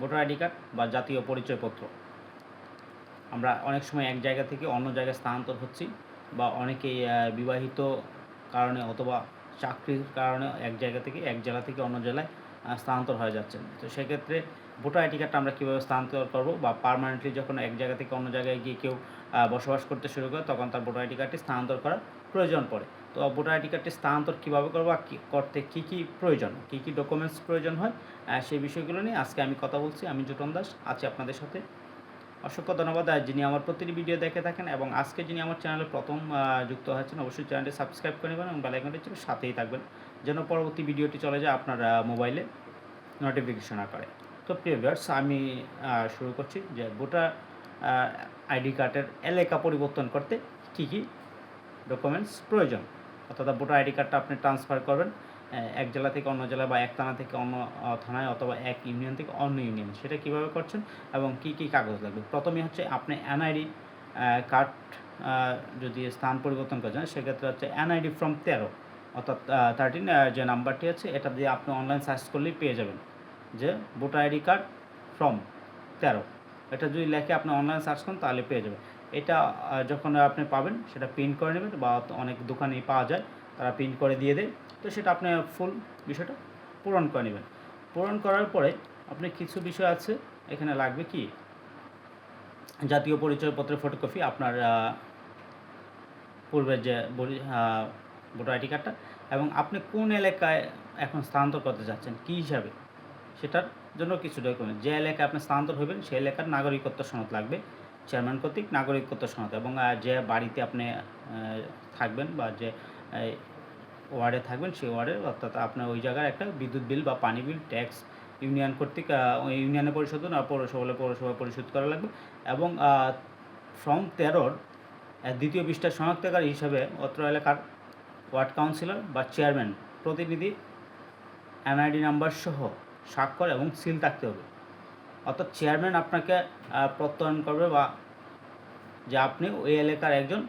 Voter ID card বা জাতীয় পরিচয়পত্র। আমরা অনেক সময় এক জায়গা থেকে অন্য জায়গায় স্থানান্তর হচ্ছি বা অনেকেই বিবাহিত কারণে অথবা চাকরির কারণে এক জায়গা থেকে এক জেলা থেকে অন্য জেলায় স্থানান্তর হয়ে যাচ্ছেন। তো সেক্ষেত্রে ভোটার আইডি কার্ডটা আমরা কীভাবে স্থানান্তর করব বা পার্মানেন্টলি যখন এক জায়গা থেকে অন্য জায়গায় গিয়ে কেউ বসবাস করতে শুরু করে তখন তার ভোটার আইডি কার্ডটি স্থানান্তর করার প্রয়োজন পড়ে। তো ভোটার আইডি কার্ডটি স্থানান্তর কীভাবে করব আর কী করতে কী কী প্রয়োজন, কী কী ডকুমেন্টস প্রয়োজন হয় সেই বিষয়গুলো নিয়ে আজকে আমি কথা বলছি। আমি জুটন দাস, আছি আপনাদের সাথে। অসংখ্য ধন্যবাদ যিনি আমার প্রতিটি ভিডিও দেখে থাকেন এবং আজকে যিনি আমার চ্যানেলে প্রথম যুক্ত হয়েছেন, অবশ্যই চ্যানেলটি সাবস্ক্রাইব করে নেবেন এবং বেলাইকনটি ছিল সাথেই থাকবেন, যেন পরবর্তী ভিডিওটি চলে যায় আপনার মোবাইলে নোটিফিকেশন আকারে তো প্রিয় আমি শুরু করছি যে ভোটার আইডি কার্ডের এলাকা পরিবর্তন করতে কী কী ডকুমেন্টস প্রয়োজন। অর্থাৎ ভোটার আইডি কার্ডটা আপনি ট্রান্সফার করবেন এক জেলা থেকে অন্য জেলা বা এক থানা থেকে অন্য থানায় অথবা এক ইউনিয়ন থেকে অন্য ইউনিয়ন সেটা কীভাবে করছেন এবং কি কি কাগজ লাগবে? প্রথমে হচ্ছে আপনি এনআইডি কার্ড যদি স্থান পরিবর্তন করেন সেক্ষেত্রে হচ্ছে এনআইডি ফ্রম তেরো, অর্থাৎ থার্টিন যে নাম্বারটি আছে, এটা দিয়ে আপনি অনলাইন সার্চ করলেই পেয়ে যাবেন যে ভোটার আইডি কার্ড ফ্রম তেরো। এটা যদি লেখে আপনি অনলাইন সার্চ করেন, তাহলে পেয়ে যাবেন। এটা যখন আপনি পাবেন, সেটা প্রিন্ট করে নেবেন বা অনেক দোকানেই পাওয়া যায়, তারা প্রিন্ট করে দিয়ে দেয়। তো সেটা আপনি ফুল বিষয়টা পূরণ করে নেবেন। পূরণ করার পরে আপনি কিছু বিষয় আছে, এখানে লাগবে কি? জাতীয় পরিচয়পত্রের ফটোকপি আপনার পূর্বের যে ভোটার আইডি কার্ডটা এবং আপনি কোন এলাকায় এখন স্থানান্তর করতে যাচ্ছেন, কী হিসাবে? সেটার জন্য কিছু ডকুমেন্ট যে এলাকায় আপনি স্থানান্তর হবেন সেই এলাকার নাগরিকত্ব সনদ লাগবে। চেয়ারম্যান কর্তৃক নাগরিকত্ব সনদ এবং যে বাড়িতে আপনি থাকবেন বা যে ওয়ার্ডে থাকবেন সেই ওয়ার্ডে অর্থাৎ আপনার ওই জায়গার একটা বিদ্যুৎ বিল বা পানি বিল, ট্যাক্স ইউনিয়ন কর্তৃক ইউনিয়নে পরিশোধ না পৌরসভা পৌরসভা পরিশোধ করা লাগবে এবং ফর্ম তেরোর দ্বিতীয় পৃষ্ঠার শনাক্তকারী হিসাবে অত্র এলাকার ওয়ার্ড কাউন্সিলর বা চেয়ারম্যান, প্রতিনিধি এনআইডি নাম্বার সহ স্বাক্ষর এবং সিল থাকতে হবে। অর্থাৎ চেয়ারম্যান আপনাকে প্রত্যয়ন করবে বা যে আপনি ওই এলাকার একজন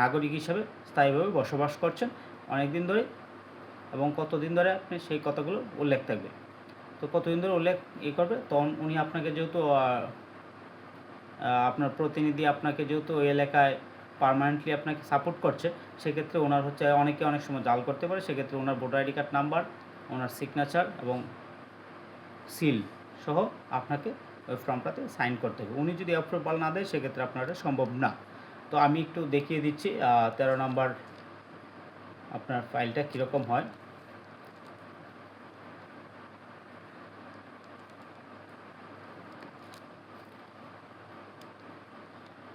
নাগরিক হিসাবে স্থায়ীভাবে বসবাস করছেন অনেক দিন ধরে এবং কতদিন ধরে আপনি সেই কথাগুলো উল্লেখ থাকবে। তো কতদিন ধরে উল্লেখ ই করবে? তখন উনি আপনাকে যেহেতু আপনার প্রতিনিধি আপনাকে যেহেতু ওই এলাকায় পার্মানেন্টলি আপনাকে সাপোর্ট করছে, সেক্ষেত্রে ওনার হচ্ছে অনেকে অনেক সময় জাল করতে পারে, সেক্ষেত্রে ওনার ভোটার আইডি কার্ড নাম্বার ওনার সিগনেচার এবং সিল সহ আপনাকে ওই ফর্মটাতে সাইন করতে হবে। উনি যদি অ্যাপ্রুভাল না দেয়, সেক্ষেত্রে আপনারটা সম্ভব না। তো আমি একটু দেখিয়ে দিচ্ছি তেরো নম্বর আপনার ফাইলটা কীরকম হয়।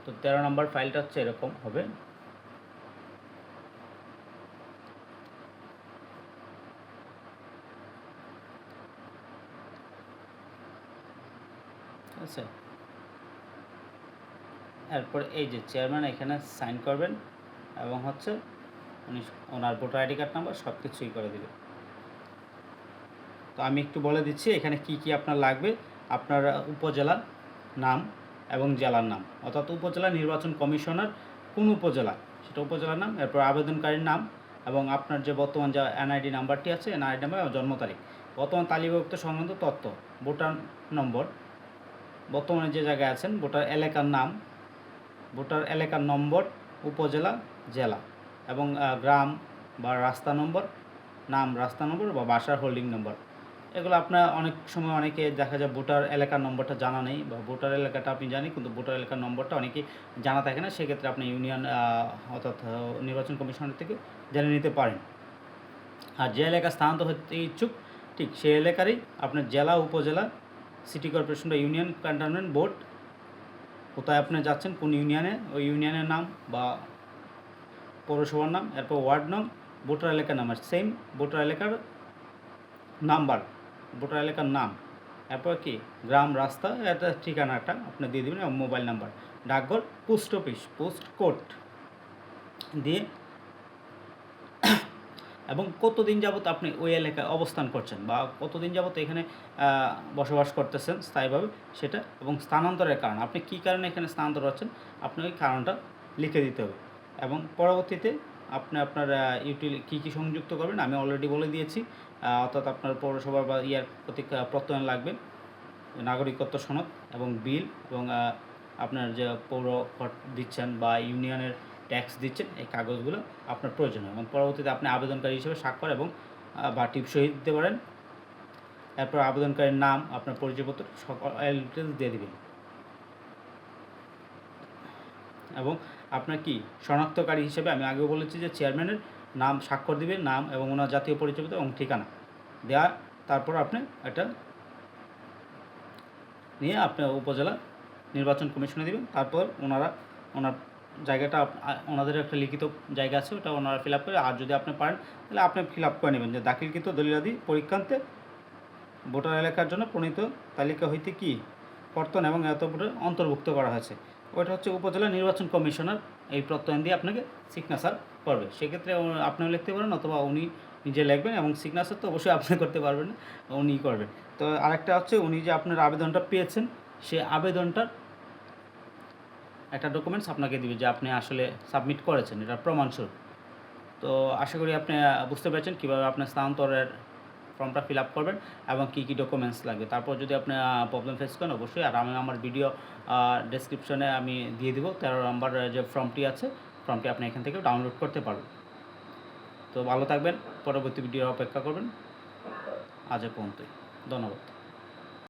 তো তেরো নম্বর ফাইলটা হচ্ছে এরকম হবে। ঠিক আছে? এরপর এই যে চেয়ারম্যান এখানে সাইন করবেন এবং হচ্ছে উনি ওনার ভোটার আইডি কার্ড নাম্বার সব কিছুই করে দেবে। তো আমি একটু বলে দিচ্ছি, এখানে কি কি আপনার লাগবে? আপনার উপজেলার নাম এবং জেলার নাম। অর্থাৎ উপজেলা নির্বাচন কমিশনার কোন উপজেলা? সেটা উপজেলার নাম, এরপর আবেদনকারীর নাম এবং আপনার যে বর্তমান যে এনআইডি নাম্বারটি আছে এনআইডি নাম্বার জন্ম তারিখ। বর্তমান তালিকাভুক্ত সংক্রান্ত তথ্য, ভোটার নম্বর বর্তমানে যে জায়গায় আছেন, ভোটার এলাকার নাম, ভোটার এলাকার নম্বর, উপজেলা, জেলা এবং গ্রাম বা রাস্তা নম্বর, নাম, রাস্তা নম্বর বা বাসার হোল্ডিং নম্বর। এগুলো আপনার অনেক সময় অনেকে দেখা যায় ভোটার এলাকার নম্বরটা জানা নেই বা ভোটার এলাকাটা আপনি জানি কিন্তু ভোটার এলাকার নম্বরটা অনেকেই জানা থাকে না, সেক্ষেত্রে আপনি ইউনিয়ন অর্থাৎ নির্বাচন কমিশনের থেকে জেনে নিতে পারেন। আর যে এলাকা স্থানান্তর হতে ইচ্ছুক, ঠিক সেই এলাকারই আপনার জেলা, উপজেলা সিটি কর্পোরেশন বা ইউনিয়ন ক্যান্টনমেন্ট বোর্ড। কোথায় আপনি যাচ্ছেন, কোন ইউনিয়নে, ওই ইউনিয়নের নাম বা পৌরসভার নাম, এরপর ওয়ার্ড নাম, ভোটার এলাকার নাম সেম ভোটার এলাকার নাম্বার, ভোটার এলাকার নাম, এরপর কি, গ্রাম, রাস্তা, এটা ঠিকানাটা আপনি দিয়ে দেবেন মোবাইল নাম্বার, ডাকঘর, পোস্ট অফিস, পোস্ট কোড দিয়ে এবং কতদিন যাবৎ আপনি ওই এলাকায় অবস্থান করছেন বা কতদিন যাবত এখানে বসবাস করতেছেন স্থায়ীভাবে সেটা এবং স্থানান্তরের কারণ? আপনি কী কারণে এখানে স্থানান্তর হচ্ছেন? আপনি ওই কারণটা লিখে দিতে হবে। এবং পরবর্তীতে আপনি আপনার ইউটিলি, কী কী সংযুক্ত করবেন? আমি অলরেডি বলে দিয়েছি অর্থাৎ আপনার পৌরসভা বা ইয়ার প্রতি প্রত্যয়ন লাগবে। নাগরিকত্ব সনদ এবং বিল এবং আপনার যে পৌর দিচ্ছেন বা ইউনিয়নের ট্যাক্স দিচ্ছেন, এই কাগজগুলো আপনার প্রয়োজন হয়। এবং পরবর্তীতে আপনি আবেদনকারী হিসেবে স্বাক্ষর এবং বা টিপ সহিত দিতে পারেন। এরপর আবেদনকারীর নাম, আপনার পরিচয়পত্র সকল ডিটেলস দিয়ে দেবেন। এবং আপনার কি, শনাক্তকারী হিসেবে আমি আগেও বলেছি যে চেয়ারম্যানের নাম স্বাক্ষর দিবেন, নাম এবং ওনার জাতীয় পরিচয়পত্র এবং ঠিকানা। দেওয়া, তারপর আপনি এটা নিয়ে আপনি উপজেলা নির্বাচন কমিশনে দিবেন। তারপর ওনারা, ওনার জায়গাটা ওনাদের একটা লিখিত জায়গা আছে, ওটা ওনারা ফিল আপ করে, আর যদি আপনি পারেন, তাহলে আপনি ফিল আপ করে নেবেন। যে দাখিলকৃত দলিলাদি পরীক্ষান্তে ভোটার এলাকার জন্য প্রণীত তালিকা হইতে কি কর্তন এবং এত ভোটার অন্তর্ভুক্ত করা হয়েছে? ওইটা হচ্ছে উপজেলা নির্বাচন কমিশনার এই প্রত্যয়ন দিয়ে আপনাকে সিগনেচার করবে। সেক্ষেত্রে আপনিও লিখতে পারেন অথবা উনি নিজে লিখবেন এবং সিগনেচার তো অবশ্যই আপনি করতে পারবেন না উনিই করবেন। তো আরেকটা হচ্ছে উনি যে আপনার আবেদনটা পেয়েছেন, সে আবেদনটার একটা ডকুমেন্টস আপনাকে দিবে যে আপনি আসলে সাবমিট করেছেন এটা প্রমাণস্বরূপ। তো আশা করি আপনি বুঝতে পেরেছেন কীভাবে আপনার স্থানান্তরের ফর্মটা ফিল আপ করবেন এবং কী কী ডকুমেন্টস লাগবে। তারপর যদি আপনি প্রবলেম ফেস করেন, অবশ্যই। আর আমি আমার ভিডিও ডেসক্রিপশনে আমি দিয়ে দিব। তেরো নম্বর যে ফর্মটি আছে, ফর্মটি আপনি এখান থেকে ডাউনলোড করতে পারবেন। তো ভালো থাকবেন। পরবর্তী ভিডিও অপেক্ষা করবেন। আজ পর্যন্তই। ধন্যবাদ।